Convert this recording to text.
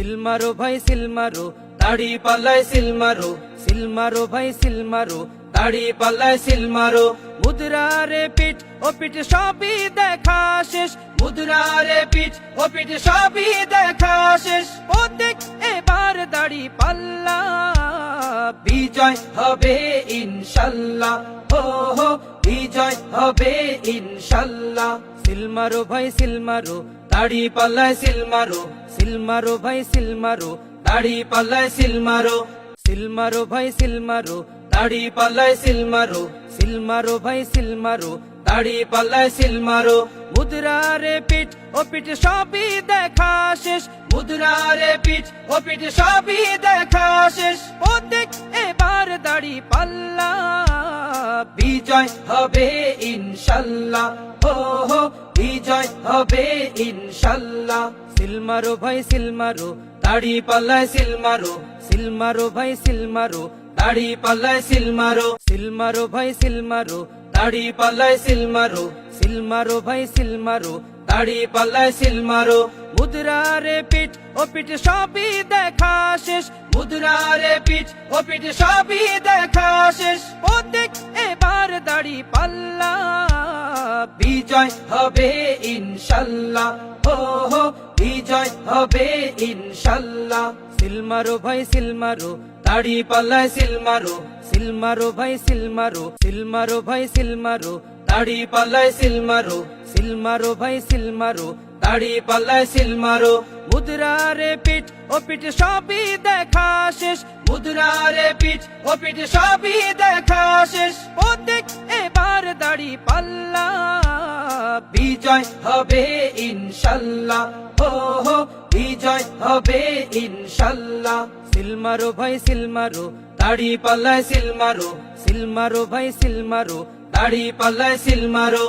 Seal মারো ভাই seal মারো দাড়ি পাল্লায় সিল মারো সিল ভাই সিল মারো দাড়ি পাল্লায় সিল মারো মুদ্রারে পিঠ, ও পিঠ সবই দেখা শেষ। মুদ্রারে পিঠ, ও পিঠ সবই দেখা শেষ। প্রত্যেক এবার দাড়ি পাল্লা, বিজয় হবে ইনশাল্লাহ। হো হো, বিজয় হবে ইনশাল্লাহ। সিল মারো ভাই সিল মারো দাড়ি পাল্লায় সিল মারো সিল মারো ভাই, সিল মারো। দাড়ি পাল্লায় সিল মারো সিল মারো ভাই, সিল মারো। দাড়ি পাল্লায় সিল মারো সিল মারো ভাই, সিল মারো। দাড়ি পাল্লায় সিল মারো। মুদ্রারে পিঠ, ও পিঠ সবই দেখা শেষ। মুদ্রারে পিঠ, ও পিঠ সবই দেখা শেষ। প্রত্যেক এবার দাড়ি পাল্লা। বিজয় হবে ইনশাল্লাহ। হো হো, বিজয় হবে ইনশাল্লাহ। সিল মারো ভাই সিল মারো দাড়ি পাল্লায় সিল মারো সিল মারো ভাই সিল মারো দাড়ি পাল্লায় সিল মারো সিল মারো ভাই সিল মারো দাড়ি পাল্লায় সিল মারো সিল মারো ভাই সিল মারো দাড়ি পাল্লায় সিল মারো মুদ্রারে পিঠ, ও পিঠ সবই দেখা শেষ। মুদ্রারে পিঠ, ও পিঠ সবই দেখা শেষ। প্রত্যেক পাল্লা। বিজয় হবে ইনশাল্লাহ। হো হো, বিজয় হবে ইনশাল্লাহ। সিলমারো ভাই, সিলমারো। দাড়ি পাল্লায় সিলমারো। সিলমারো সিল মারো ভাই, সিলমারো। সিলমারো সিল ভাই, সিলমারো। দাড়ি পাল্লায় সিলমারো। সিলমারো সিল মারো ভাই সিল মারো দাড়ি পাল্লায় সিল মারো। মুদ্রারে পিঠ ও পিঠ সবই দেখা শেষ। মুদ্রারে পিঠ ও পিঠ সবই দেখা শেষ। প্রত্যেক এবার দাড়ি পাল্লা, বিজয় হবে ইনশাল্লাহ। হো হো, বিজয় হবে ইনশাল্লাহ। সিল মারো ভাই, সিল মারো। দাড়ি পাল্লায় সিল মারো ভাই, সিল মারো। দাড়ি পাল্লায় সিল মারো।